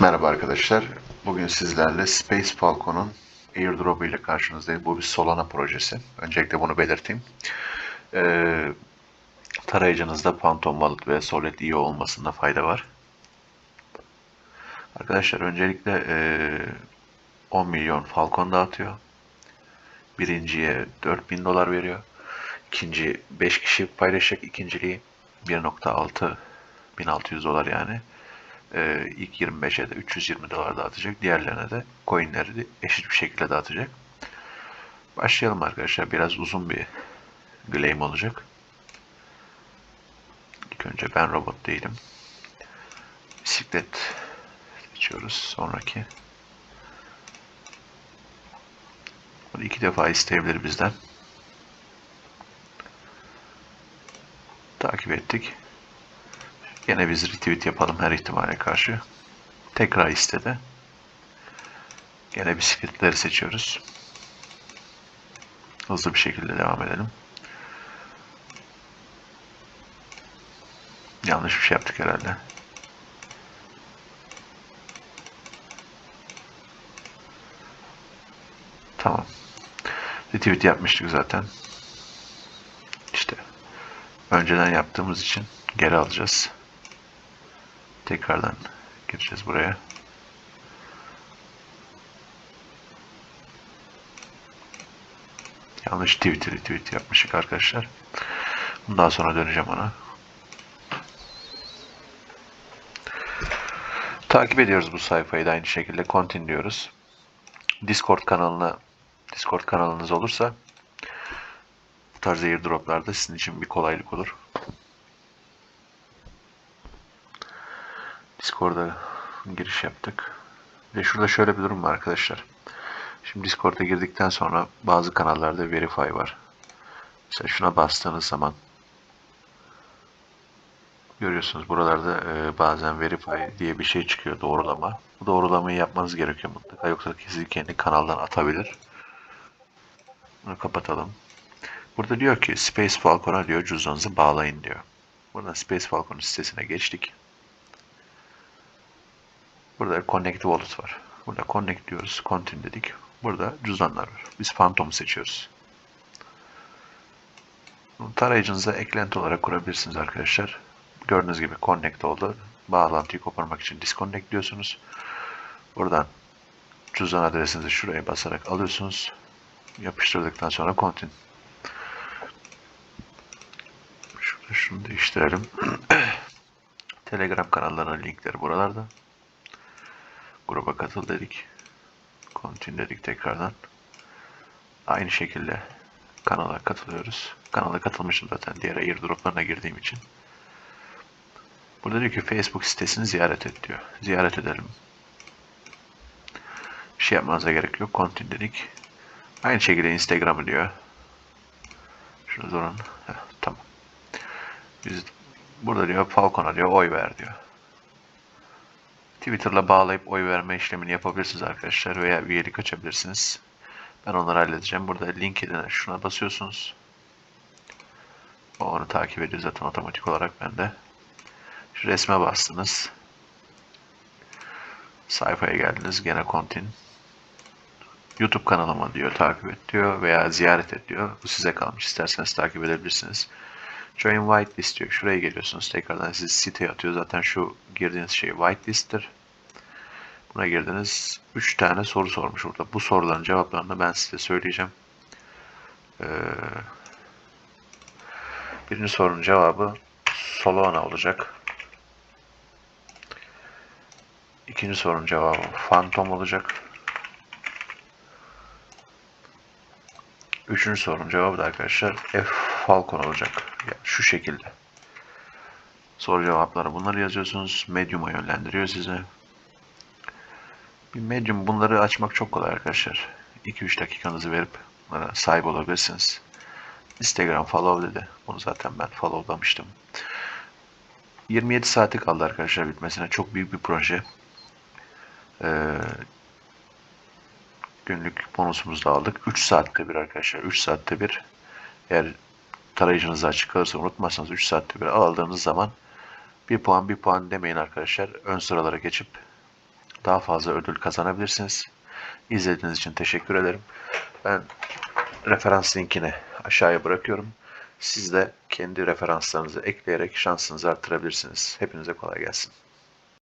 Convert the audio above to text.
Merhaba arkadaşlar. Bugün sizlerle Space Falcon'un airdrop ile karşınızdayım. Bu bir Solana projesi. Öncelikle bunu belirteyim. Ee, tarayıcınızda Phantom Wallet ve Solid IO olmasında fayda var. Arkadaşlar öncelikle ee, 10 milyon Falcon dağıtıyor. Birinciye 4000 dolar veriyor. İkinci 5 kişi paylaşacak ikinciliği 1.6 1600 dolar yani. Ee, ilk 25'e de 320 dolar dağıtacak. Diğerlerine de coinleri de eşit bir şekilde dağıtacak. Başlayalım arkadaşlar. Biraz uzun bir claim olacak. İlk önce ben robot değilim. Bisiklet seçiyoruz. Sonraki. Bunu iki defa isteyebilir bizden. Takip ettik. Yine biz retweet yapalım her ihtimale karşı. Tekrar istedi. Gene bisikletleri seçiyoruz. Hızlı bir şekilde devam edelim. Yanlış bir şey yaptık herhalde. Tamam. Retweet yapmıştık zaten. İşte önceden yaptığımız için geri alacağız. Tekrardan gireceğiz buraya. Yanlış tweet retweet yapmışık arkadaşlar. Bundan sonra döneceğim ona. Takip ediyoruz bu sayfayı da aynı şekilde continue diyoruz. Discord kanalına Discord kanalınız olursa bu tarz airdroplarda sizin için bir kolaylık olur. Discord'a giriş yaptık. Ve şurada şöyle bir durum var arkadaşlar. Şimdi Discord'a girdikten sonra bazı kanallarda verify var. Mesela şuna bastığınız zaman görüyorsunuz buralarda e, bazen verify diye bir şey çıkıyor doğrulama. Bu doğrulamayı yapmanız gerekiyor mutlaka yoksa sizi kendi kanaldan atabilir. Bunu kapatalım. Burada diyor ki Space Falcon'a diyor cüzdanınızı bağlayın diyor. Buradan Space Falcon sitesine geçtik. Burada Connect Wallet var. Burada Connect diyoruz. Continue dedik. Burada cüzdanlar var. Biz Phantom'u seçiyoruz. Tarayıcınıza eklenti olarak kurabilirsiniz arkadaşlar. Gördüğünüz gibi Connect oldu. Bağlantıyı koparmak için Disconnect diyorsunuz. Buradan cüzdan adresinizi şuraya basarak alıyorsunuz. Yapıştırdıktan sonra Continue. Şurada şunu değiştirelim. Telegram kanallarının linkleri buralarda. Gruba katıl dedik. Continue dedik tekrardan. Aynı şekilde kanala katılıyoruz. Kanala katılmışım zaten diğer airdroplarına girdiğim için. Burada diyor ki Facebook sitesini ziyaret et diyor. Ziyaret edelim. Bir şey yapmanıza gerek yok. Continue dedik. Aynı şekilde Instagram'ı diyor. Şunu durun. Heh, tamam. Biz burada diyor Falcon'a diyor oy ver diyor. Twitter'la bağlayıp oy verme işlemini yapabilirsiniz arkadaşlar veya üyelik açabilirsiniz. Ben onları halledeceğim. Burada LinkedIn'e şuna basıyorsunuz. Onu takip ediyor zaten otomatik olarak bende. Şu resme bastınız. Sayfaya geldiniz. Gene continue. YouTube kanalıma diyor takip et diyor veya ziyaret et diyor. Bu size kalmış. İsterseniz takip edebilirsiniz. Join whitelist diyor. Şuraya geliyorsunuz. Tekrardan sizi siteye atıyor. Zaten şu girdiğiniz şey whitelist'tir. Buna girdiniz. 3 tane soru sormuş burada. Bu soruların cevaplarını ben size söyleyeceğim. Ee, birinci sorunun cevabı Solana olacak. İkinci sorunun cevabı Phantom olacak. Üçüncü sorunun cevabı da arkadaşlar F Falcon olacak. Yani şu şekilde. Soru cevapları bunları yazıyorsunuz. Medium'a yönlendiriyor size. Bir Medium bunları açmak çok kolay arkadaşlar. 2-3 dakikanızı verip bunlara sahip olabilirsiniz. Instagram follow dedi. Bunu zaten ben followlamıştım. 27 saati kaldı arkadaşlar bitmesine. Çok büyük bir proje. Ee, günlük bonusumuzu da aldık. 3 saatte bir arkadaşlar. 3 saatte bir. Eğer tarayıcınız açık kalırsa unutmazsanız 3 saatte bir aldığınız zaman bir puan bir puan demeyin arkadaşlar. Ön sıralara geçip daha fazla ödül kazanabilirsiniz. İzlediğiniz için teşekkür ederim. Ben referans linkini aşağıya bırakıyorum. Siz de kendi referanslarınızı ekleyerek şansınızı arttırabilirsiniz. Hepinize kolay gelsin.